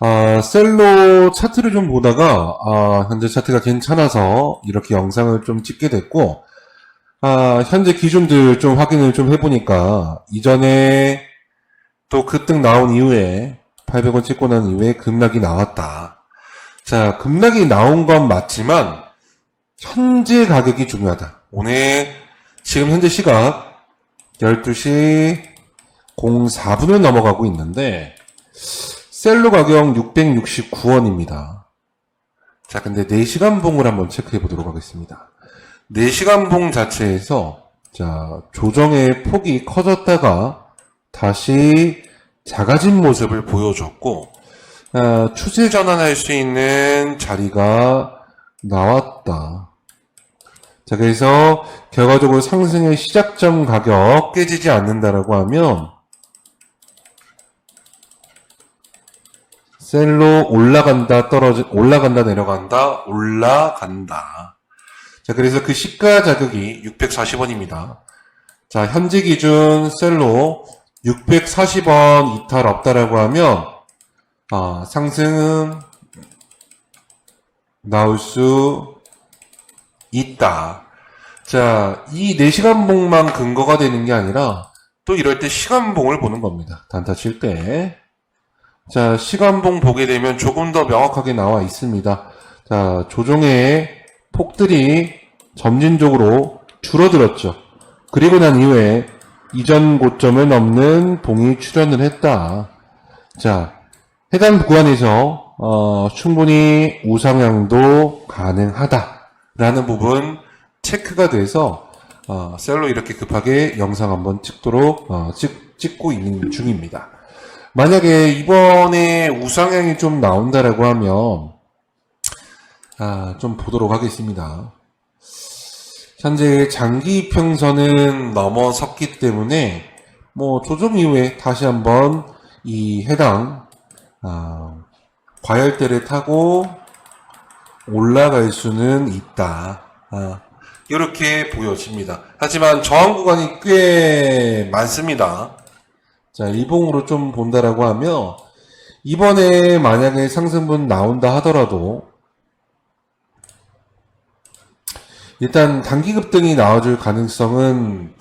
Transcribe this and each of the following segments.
아, 셀로 차트를 좀 보다가, 아, 현재 차트가 괜찮아서 이렇게 영상을 좀 찍게 됐고, 아, 현재 기준들 좀 확인을 좀 해보니까, 이전에 또 급등 나온 이후에, 800원 찍고 난 이후에 급락이 나왔다. 자, 급락이 나온 건 맞지만, 현재 가격이 중요하다. 오늘, 지금 현재 시각, 12시 04분을 넘어가고 있는데, 셀로 가격 669원입니다. 자, 근데 4시간 봉을 한번 체크해 보도록 하겠습니다. 4시간 봉 자체에서, 자, 조정의 폭이 커졌다가 다시 작아진 모습을 보여줬고, 아, 추세 전환할 수 있는 자리가 나왔다. 자, 그래서 결과적으로 상승의 시작점 가격 깨지지 않는다라고 하면, 셀로 올라간다, 떨어지, 올라간다, 내려간다, 올라간다. 자, 그래서 그 시가 자격이 640원입니다. 자, 현재 기준 셀로 640원 이탈 없다라고 하면, 아, 상승은 나올 수 있다. 자, 이 4시간 봉만 근거가 되는 게 아니라, 또 이럴 때 시간봉을 보는 겁니다. 단타 칠 때. 자, 시간봉 보게 되면 조금 더 명확하게 나와 있습니다. 자, 조정의 폭들이 점진적으로 줄어들었죠. 그리고 난 이후에 이전 고점을 넘는 봉이 출현을 했다. 자, 해당 구간에서 어, 충분히 우상향도 가능하다라는 부분 체크가 돼서 어, 셀로 이렇게 급하게 영상 한번 찍도록 어, 찍, 찍고 있는 중입니다. 만약에 이번에 우상향이 좀 나온다라고 하면 아, 좀 보도록 하겠습니다. 현재 장기 평선은 넘어섰기 때문에 뭐 조정 이후에 다시 한번 이 해당 아, 과열대를 타고 올라갈 수는 있다. 아, 이렇게 보여집니다. 하지만 저항 구간이 꽤 많습니다. 자, 일봉으로 좀 본다라고 하면, 이번에 만약에 상승분 나온다 하더라도, 일단 단기 급등이 나와줄 가능성은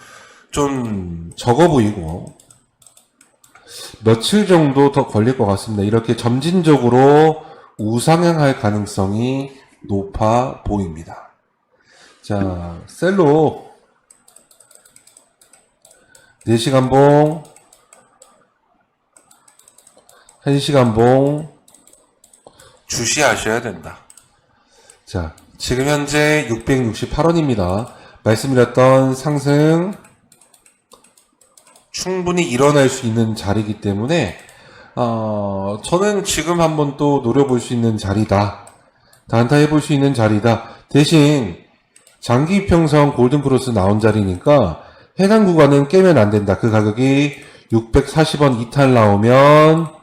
좀 적어 보이고, 며칠 정도 더 걸릴 것 같습니다. 이렇게 점진적으로 우상향할 가능성이 높아 보입니다. 자, 셀로 4시간 봉, 1시간 봉 주시하셔야 된다. 자, 지금 현재 668원입니다. 말씀드렸던 상승 충분히 일어날 수 있는 자리이기 때문에 어, 저는 지금 한번 또 노려볼 수 있는 자리다. 단타 해 볼 수 있는 자리다. 대신 장기 평선 골든 크로스 나온 자리니까 해당 구간은 깨면 안 된다. 그 가격이 640원 이탈 나오면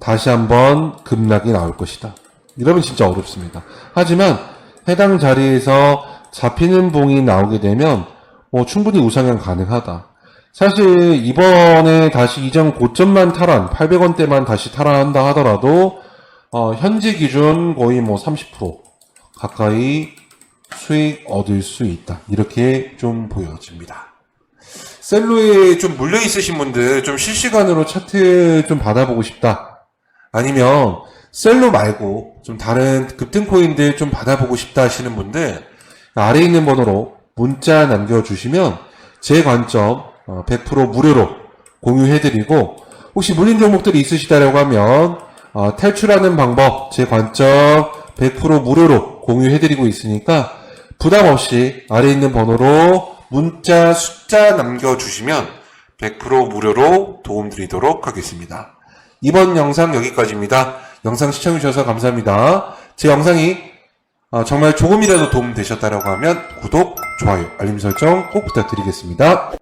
다시 한번 급락이 나올 것이다. 이러면 진짜 어렵습니다. 하지만 해당 자리에서 잡히는 봉이 나오게 되면 뭐 충분히 우상향 가능하다. 사실 이번에 다시 이전 고점만 탈환, 800원대만 다시 탈환한다 하더라도 어, 현재 기준 거의 뭐 30% 가까이 수익 얻을 수 있다. 이렇게 좀 보여집니다. 셀로에 좀 물려 있으신 분들 좀 실시간으로 차트 좀 받아보고 싶다. 아니면 셀로 말고 좀 다른 급등 코인들 좀 받아보고 싶다 하시는 분들 아래에 있는 번호로 문자 남겨주시면 제 관점 어, 100% 무료로 공유해드리고 혹시 물린 종목들이 있으시다라고 하면 어, 탈출하는 방법 제 관점 100% 무료로 공유해드리고 있으니까 부담 없이 아래에 있는 번호로 문자 숫자 남겨주시면 100% 무료로 도움드리도록 하겠습니다. 이번 영상 여기까지입니다. 영상 시청해주셔서 감사합니다. 제 영상이 어, 정말 조금이라도 도움 되셨다라고 하면 구독, 좋아요, 알림 설정 꼭 부탁드리겠습니다.